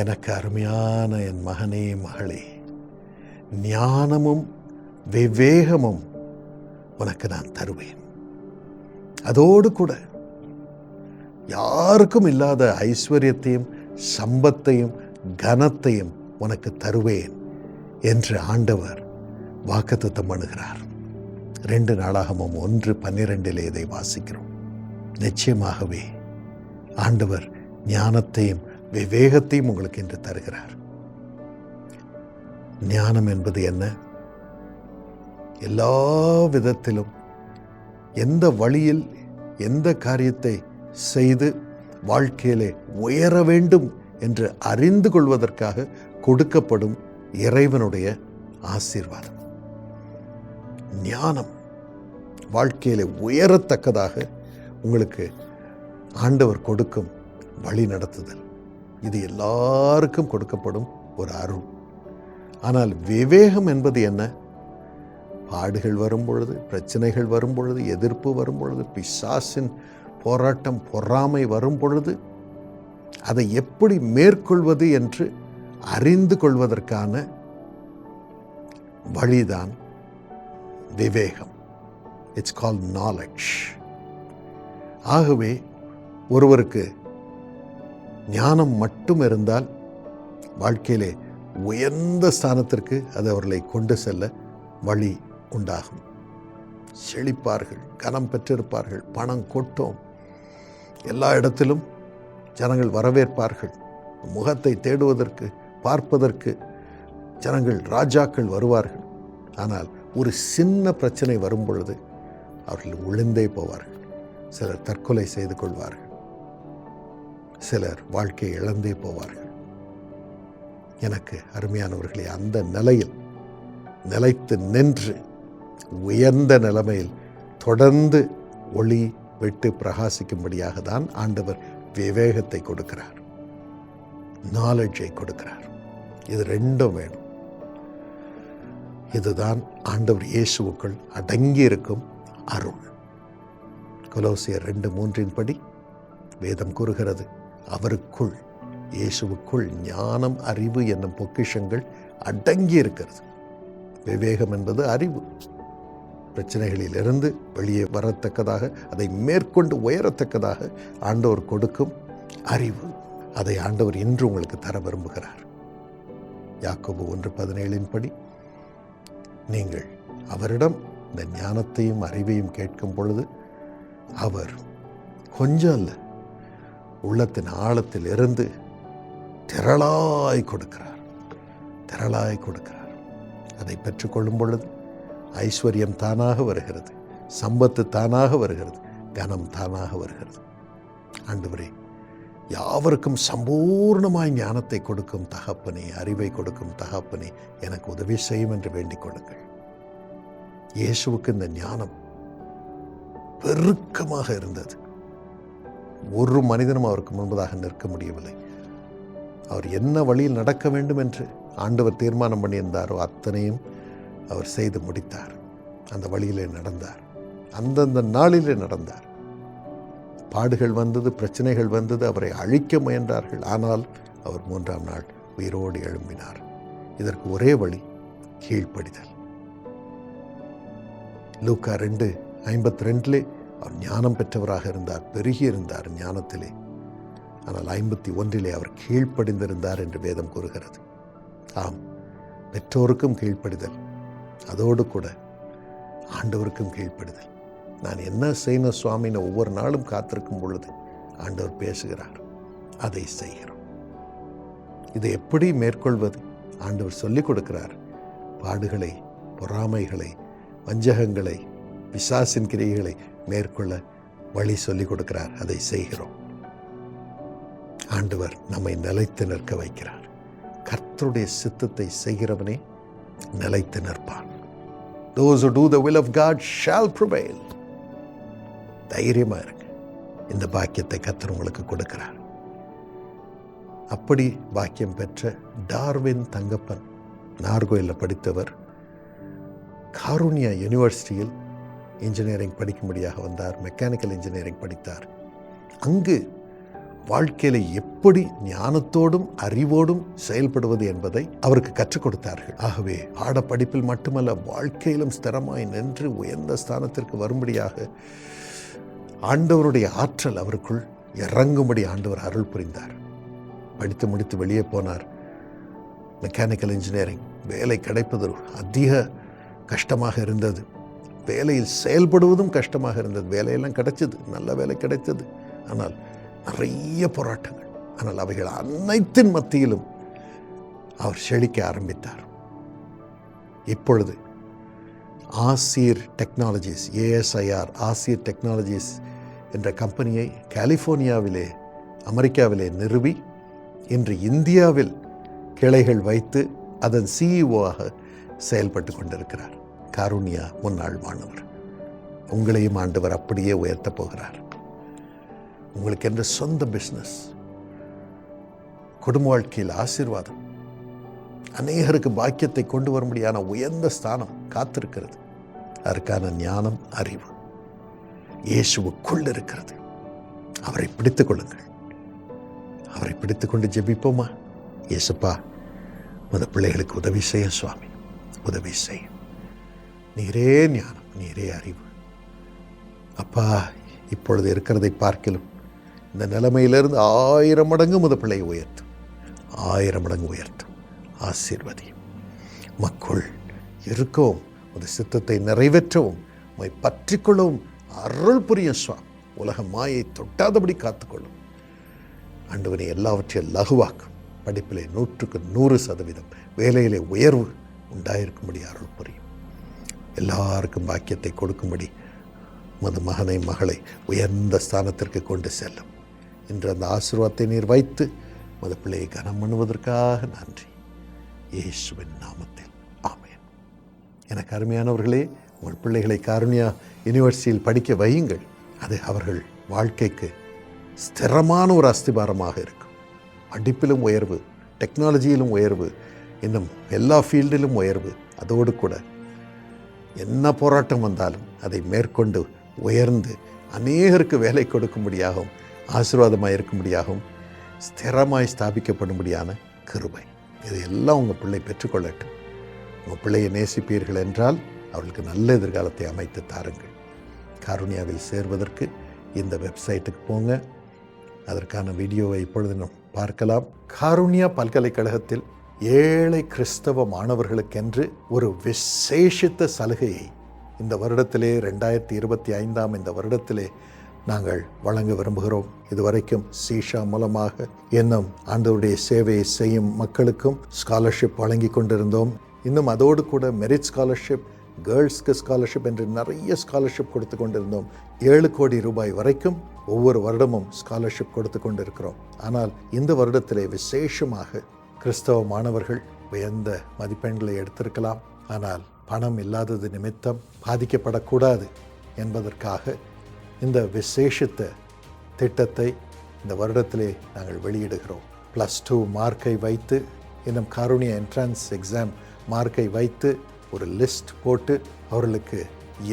எனக்கு அருமையான என் மகனே மகளே. ஞானமும் விவேகமும் உனக்கு நான் தருவேன். அதோடு கூட யாருக்கும் இல்லாத ஐஸ்வர்யத்தையும் சம்பத்தையும் கனத்தையும் உனக்கு தருவேன் என்று ஆண்டவர் வாக்குத்தம் பண்ணுகிறார். ரெண்டு நாளாகமும் ஒன்று பன்னிரெண்டிலே இதை வாசிக்கிறோம். நிச்சயமாகவே ஆண்டவர் ஞானத்தையும் விவேகத்தையும் உங்களுக்கு இன்று தருகிறார். ஞானம் என்பது என்ன? எல்லா விதத்திலும் எந்த வழியில் எந்த காரியத்தை செய்து வாழ்க்கையிலே உயர வேண்டும் என்று அறிந்து கொள்வதற்காக கொடுக்கப்படும் இறைவனுடைய ஆசீர்வாதம். ஞானம் வாழ்க்கையிலே உயரத்தக்கதாக உங்களுக்கு ஆண்டவர் கொடுக்கும் வழி நடத்துதல். இது எல்லாருக்கும் கொடுக்கப்படும் ஒரு அருள். ஆனால் விவேகம் என்பது என்ன? பாடுகள் வரும் பொழுது பிரச்சனைகள் வரும் பொழுது எதிர்ப்பு வரும் பொழுது பிசாசின் போராட்டம் பொறாமை வரும் பொழுது அதை எப்படி மேற்கொள்வது என்று அறிந்து கொள்வதற்கான வழிதான் விவேகம். இட்ஸ் கால் நாலெட்ஜ் ஆகவே ஒருவருக்கு ஞானம் மட்டும் இருந்தால் வாழ்க்கையிலே உயர்ந்த ஸ்தானத்திற்கு அது அவர்களை கொண்டு செல்ல வழி உண்டாகும். செழிப்பார்கள் கனம் பெற்றிருப்பார்கள் பணம் கொட்டும். எல்லா இடத்திலும் ஜனங்கள் வரவேற்பார்கள். முகத்தை தேடுவதற்கு பார்ப்பதற்கு ஜனங்கள் ராஜாக்கள் வருவார்கள். ஆனால் ஒரு சின்ன பிரச்சனை வரும் பொழுது அவர்கள் விழுந்தே போவார்கள். சிலர் தற்கொலை செய்து கொள்வார்கள். சிலர் வாழ்க்கையை இழந்தே போவார்கள். எனக்கு அருமையானவர்களே அந்த நிலையில் நிலைத்து நின்று உயர்ந்த நிலைமையில் தொடர்ந்து ஒளி விட்டு பிரகாசிக்கும்படியாக தான் ஆண்டவர் விவேகத்தை கொடுக்கிறார். நாலெட்ஜை கொடுக்கிறார். இது ரெண்டும் வேணும். இதுதான் ஆண்டவர் இயேசுவுக்குள் அடங்கி இருக்கும் அருள். கொலோசியர் ரெண்டு மூன்றின் படி வேதம் கூறுகிறது. அவருக்குள் இயேசுவுக்குள் ஞானம் அறிவு என்னும் பொக்கிஷங்கள் அடங்கி இருக்கிறது விவேகம் என்பது அறிவு. பிரச்சனைகளிலிருந்து வெளியே வரத்தக்கதாக அதை மேற்கொண்டு உயரத்தக்கதாக ஆண்டவர் கொடுக்கும் அறிவு. அதை ஆண்டவர் இன்று உங்களுக்கு தர விரும்புகிறார். யாக்கோபு ஒன்று பதினேழின் படி நீங்கள் அவரிடம் இந்த ஞானத்தையும் அறிவையும் கேட்கும் பொழுது அவர் கொஞ்சம் இல்லை உள்ளத்தின் ஆழத்தில் இருந்து திரளாய் கொடுக்கிறார். திரளாய் கொடுக்கிறார். அதை பெற்றுக்கொள்ளும் பொழுது ஐஸ்வர்யம் தானாக வருகிறது. சம்பத்து தானாக வருகிறது. கனம் தானாக வருகிறது. ஆண்டவரே யாவருக்கும் சம்பூர்ணமாய் ஞானத்தை கொடுக்கும் தகப்பனே அறிவை கொடுக்கும் தகப்பனே எனக்கு உதவி செய்யும் என்று வேண்டிக் கொள்ளுங்கள். இயேசுவுக்கு இந்த ஞானம் பெருக்கமாக இருந்தது. ஒரு மனிதனும் அவருக்கு முன்பதாக நிற்க முடியவில்லை. அவர் என்ன வழியில் நடக்க வேண்டும் என்று ஆண்டவர் தீர்மானம் பண்ணியிருந்தாரோ அத்தனையும் அவர் செய்து முடித்தார். அந்த வழியிலே நடந்தார். அந்தந்த நாளிலே நடந்தார். பாடுகள் வந்தது பிரச்சனைகள் வந்தது அவரை அழிக்க முயன்றார்கள். ஆனால் அவர் மூன்றாம் நாள் உயிரோடு எழும்பினார். இதற்கு ஒரே வழி கீழ்ப்படிதல். லூக்கா ரெண்டு ஐம்பத்தி ரெண்டிலே அவர் ஞானம் பெற்றவராக இருந்தார் பெருகி இருந்தார் ஞானத்திலே. ஆனால் ஐம்பத்தி ஒன்றிலே அவர் கீழ்ப்படிந்திருந்தார் என்று வேதம் கூறுகிறது. ஆம் பெற்றோருக்கும் கீழ்ப்படிதல் அதோடு கூட ஆண்டவருக்கும் கீழ்ப்படுதல். நான் என்ன செய்யணும் சுவாமின்னு ஒவ்வொரு நாளும் காத்திருக்கும் பொழுது ஆண்டவர் பேசுகிறார் அதை செய்கிறோம். இதை எப்படி மேற்கொள்வது? ஆண்டவர் சொல்லிக் கொடுக்கிறார் பாடுகளை பொறாமைகளை வஞ்சகங்களை பிசாசின் கிரியைகளை மேற்கொள்ள வழி சொல்லிக் கொடுக்கிறார். அதை செய்கிறோம். ஆண்டவர் நம்மை நிலைத்து நிற்க வைக்கிறார். கர்த்தருடைய சித்தத்தை செய்கிறவனே நிலைத்து நிற்பான். Those do the will of God shall prevail தைரியமாக தைரியமா இருங்க. இந்த பாக்கியத்தை கர்த்தர் உங்களுக்கு கொடுக்கிறார். அப்படி பாக்கியம் பெற்ற டார்வின் தங்கப்பன் நார்கோயிலில் படித்தவர் காருண்யா யூனிவர்சிட்டியில் இன்ஜினியரிங் படிக்கும்படியாக வந்தார் மெக்கானிக்கல் இன்ஜினியரிங் படித்தார். அங்கு வாழ்க்கையில் எப்படி ஞானத்தோடும் அறிவோடும் செயல்படுவது என்பதை அவருக்கு கற்றுக் கொடுத்தார்கள். ஆகவே பாடப்படிப்பில் மட்டுமல்ல வாழ்க்கையிலும் ஸ்திரமாய் நின்று உயர்ந்த ஸ்தானத்திற்கு வரும்படியாக ஆண்டவருடைய ஆற்றல் அவருக்குள் இறங்கும்படி ஆண்டவர் அருள் புரிந்தார். படித்து முடித்து வெளியே போனார். மெக்கானிக்கல் இன்ஜினியரிங் வேலை கிடைப்பது அதிக கஷ்டமாக இருந்தது. வேலையில் செயல்படுவதும் கஷ்டமாக இருந்தது. வேலையெல்லாம் கிடைச்சது. நல்ல வேலை கிடைத்தது ஆனால் நிறைய போராட்டங்கள். ஆனால் அவைகள் அனைத்தின் மத்தியிலும் அவர் செழிக்க ஆரம்பித்தார். இப்பொழுது ஆசிர் டெக்னாலஜிஸ் ஏஎஸ்ஐஆர் ஆசிர் டெக்னாலஜிஸ் என்ற கம்பெனியை கலிஃபோர்னியாவிலே அமெரிக்காவிலே நிறுவி இன்று இந்தியாவில் கிளைகள் வைத்து அதன் சிஇஓவாக செயல்பட்டு கொண்டிருக்கிறார். காருண்யா முன்னாள் மாணவர். உங்களையும் ஆண்டவர் அப்படியே உயர்த்தப் போகிறார். உங்களுக்கு என்ற சொந்த பிஸ்னஸ் குடும்ப வாழ்க்கையில் ஆசீர்வாதம் அநேகருக்கு பாக்கியத்தை கொண்டு வரும்படியான உயர்ந்த ஸ்தானம் காத்திருக்கிறது. அதற்கான ஞானம் அறிவு இயேசுவுக்குள் இருக்கிறது. அவரை பிடித்துக் கொள்ளுங்கள். அவரை பிடித்துக்கொண்டு ஜெபிப்போமா? இயேசுப்பா மத பிள்ளைகளுக்கு உதவி செய்ய சுவாமி உதவி செய்யும். நீரே ஞானம் நீரே அறிவு. அப்பா இப்பொழுது இருக்கிறதை பார்க்கலும் இந்த நிலைமையிலிருந்து ஆயிரம் மடங்கு முத பிள்ளையை உயர்த்தும். ஆயிரம் மடங்கு உயர்த்தும். ஆசீர்வதியும். மக்கள் இருக்கவும் உமது சித்தத்தை நிறைவேற்றவும் உம்மை பற்றிக்கொள்ளவும் அருள் புரியும் சுவாமி. உலக மாயை தொட்டாதபடி காத்துக்கொள்ளும். ஆண்டவனை எல்லாவற்றையும் லகுவாக்கும். படிப்பிலே நூற்றுக்கு நூறு சதவீதம் வேலையிலே உயர்வு உண்டாயிருக்கும்படி அருள் புரியும். எல்லாருக்கும் பாக்கியத்தை கொடுக்கும்படி உமது மகனை மகளை உயர்ந்த ஸ்தானத்திற்கு கொண்டு செல்லும். இன்று அந்த ஆசீர்வாதத்தை நீர் வைத்து உமது பிள்ளையை கனம் பண்ணுவதற்காக நன்றி. இயேசுவின் நாமத்தில். ஆமேன். எனக்கு அருமையானவர்களே உங்கள் பிள்ளைகளை காருண்யா யூனிவர்சிட்டியில் படிக்க வையுங்கள். அது அவர்கள் வாழ்க்கைக்கு ஸ்திரமான ஒரு அஸ்திபாரமாக இருக்கும். படிப்பிலும் உயர்வு டெக்னாலஜியிலும் உயர்வு இன்னும் எல்லா ஃபீல்டிலும் உயர்வு அதோடு கூட என்ன போராட்டம் வந்தாலும் அதை மேற்கொண்டு உயர்ந்து அநேகருக்கு வேலை கொடுக்கும்படியாகவும் ஆசீர்வாதமாக இருக்கும்படியாகவும் ஸ்திரமாய் ஸ்தாபிக்கப்படும்படியான கிருபை. இதையெல்லாம் உங்கள் பிள்ளை பெற்றுக்கொள்ளட்டும். உங்கள் பிள்ளையை நேசிப்பீர்கள் என்றால் அவர்களுக்கு நல்ல எதிர்காலத்தை அமைத்து தாருங்கள். காருண்யாவில் சேர்வதற்கு இந்த வெப்சைட்டுக்கு போங்க. அதற்கான வீடியோவை இப்பொழுது நாம் பார்க்கலாம். காருண்யா பல்கலைக்கழகத்தில் ஏழை கிறிஸ்தவ மாணவர்களுக்கென்று ஒரு விசேஷித்த சலுகையை இந்த வருடத்திலே ரெண்டாயிரத்தி இருபத்தி ஐந்தாம் இந்த வருடத்திலே நாங்கள் வழங்க விரும்புகிறோம். இதுவரைக்கும் சீஷா மூலமாக இன்னும் ஆண்டவருடைய சேவையை செய்யும் மக்களுக்கும் ஸ்காலர்ஷிப் வழங்கி கொண்டிருந்தோம். இன்னும் அதோடு கூட மெரிட் ஸ்காலர்ஷிப் கேர்ள்ஸ்க்கு ஸ்காலர்ஷிப் என்று நிறைய ஸ்காலர்ஷிப் கொடுத்து கொண்டிருந்தோம். ஏழு கோடி ரூபாய் வரைக்கும் ஒவ்வொரு வருடமும் ஸ்காலர்ஷிப் கொடுத்து கொண்டிருக்கிறோம். ஆனால் இந்த வருடத்திலே விசேஷமாக கிறிஸ்தவ மாணவர்கள் உயர்ந்த மதிப்பெண்களை எடுத்திருக்கலாம். ஆனால் பணம் இல்லாதது நிமித்தம் பாதிக்கப்படக்கூடாது என்பதற்காக இந்த விசேஷித்த திட்டத்தை இந்த வருடத்திலே நாங்கள் வெளியிடுகிறோம். ப்ளஸ் டூ மார்க்கை வைத்து இன்னும் காருணிய என்ட்ரன்ஸ் எக்ஸாம் மார்க்கை வைத்து ஒரு லிஸ்ட் போட்டு அவர்களுக்கு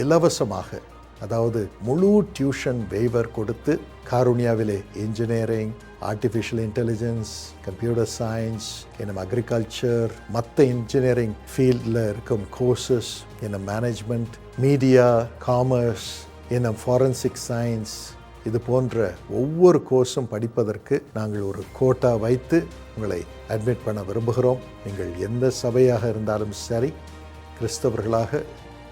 இலவசமாக அதாவது முழு டியூஷன் வேவர் கொடுத்து காருண்யாவிலே engineering artificial intelligence computer science இன்னும் அக்ரிகல்ச்சர் மற்ற இன்ஜினியரிங் ஃபீல்டில் இருக்கும் கோர்சஸ் இன்னும் மேனேஜ்மெண்ட் மீடியா காமர்ஸ் இன்னும் ஃபாரன்சிக் சயின்ஸ் இது போன்ற ஒவ்வொரு கோர்ஸும் படிப்பதற்கு நாங்கள் ஒரு கோட்டா வைத்து உங்களை அட்மிட் பண்ண விரும்புகிறோம். நீங்கள் எந்த சபையாக இருந்தாலும் சரி கிறிஸ்தவர்களாக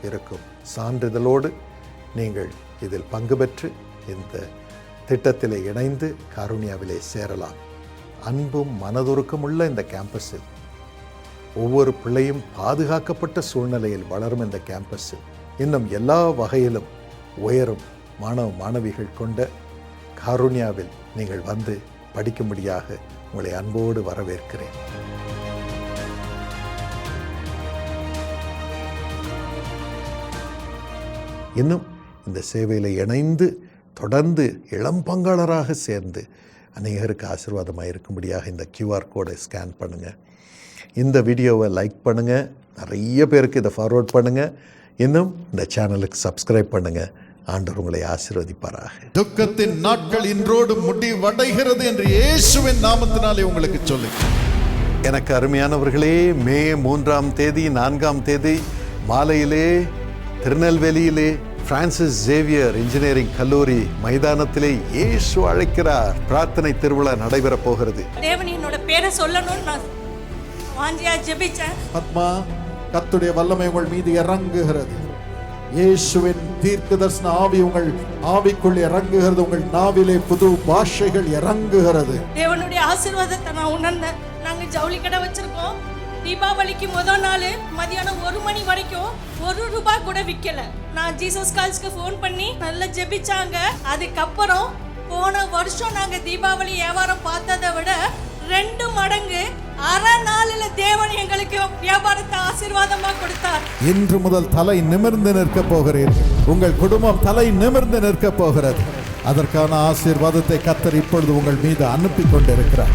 இருக்கும் சான்றிதழோடு நீங்கள் இதில் பங்கு பெற்று இந்த திட்டத்திலே இணைந்து கருணியாவிலே சேரலாம். அன்பும் மனதுருக்கம் உள்ள இந்த கேம்பஸில் ஒவ்வொரு பிள்ளையும் பாதுகாக்கப்பட்ட சூழ்நிலையில் வளரும் இந்த கேம்பஸில் இன்னும் எல்லா வகையிலும் உயரும் மாணவ மாணவிகள் கொண்ட காருண்யாவில் நீங்கள் வந்து படிக்கும்படியாக உங்களை அன்போடு வரவேற்கிறேன். இன்னும் இந்த சேவையில் இணைந்து தொடர்ந்து இளம் பங்காளராக சேர்ந்து அநேகருக்கு ஆசீர்வாதமாக இருக்கும்படியாக இந்த கியூஆர் கோடை ஸ்கேன் பண்ணுங்கள் இந்த வீடியோவை லைக் பண்ணுங்கள் நிறைய பேருக்கு இதை ஃபார்வர்ட் பண்ணுங்கள் இன்னும் இந்த சேனலுக்கு சப்ஸ்கிரைப் பண்ணுங்கள் ஆண்டவர் உங்களை ஆசீர்வதிப்பாராக. துக்கத்தின் நாட்கள் இன்றோடு முடிவடைகிறது என்று இயேசுவின் நாமத்தினாலே உங்களுக்கு சொல்லுகிறேன். எனக்கு அருமையானவர்களே மே மூன்றாம் தேதி நான்காம் தேதி மாலையிலே திருநெல்வேலியிலே பிரான்சிஸ் ஜேவியர் இன்ஜினியரிங் கல்லூரி மைதானத்திலே இயேசு அழைக்கிறார். பிரார்த்தனை திருவிழா நடைபெறப் போகிறது. தேவன் என்னோட பேரை சொல்லணும்னு நான் வாஞ்சியா ஜெபிச்சேன். ஆத்மா கத்துடைய வல்லமை உங்கள் மீது இறங்குகிறது. இயேசுவின் தீர்க்க தரிசன ஆவி உங்கள் ஆவிக்குள் இறங்குகிறது. உங்கள் நாவிலே புது பாஷைகள் இறங்குகிறது. தேவனுடைய ஆசீர்வாதத்தை நான் உணர்ந்தேன். நாங்க ஜவுளி கடை வச்சிருக்கோம். தீபாவளிக்கு முதல் நாள் மதியானம் ஒரு மணி வரைக்கும் ஒரு ரூபாய் கூட விற்கல நான் ஜீசஸ் கால்ஸ்க்கு ஃபோன் பண்ணி நல்லா ஜெபிச்சாங்க. அதுக்கப்புறம் போன வருஷம் நாங்க தீபாவளி வியாபாரம் பார்த்ததை விட ரெண்டு மடங்கு அரை நாளில் தேவன் எங்களுக்கு வியாபாரத்தை ஆசீர்வாதமா கொடுத்தார். இன்று முதல் தலை நிமிர்ந்து நிற்க போகிறேன் உங்கள் குடும்பம் தலை நிமிர்ந்து நிற்க போகிறது. அதற்கான ஆசீர்வாதத்தை கத்தர் இப்பொழுது உங்கள் மீது அனுப்பி கொண்டிருக்கிறார்.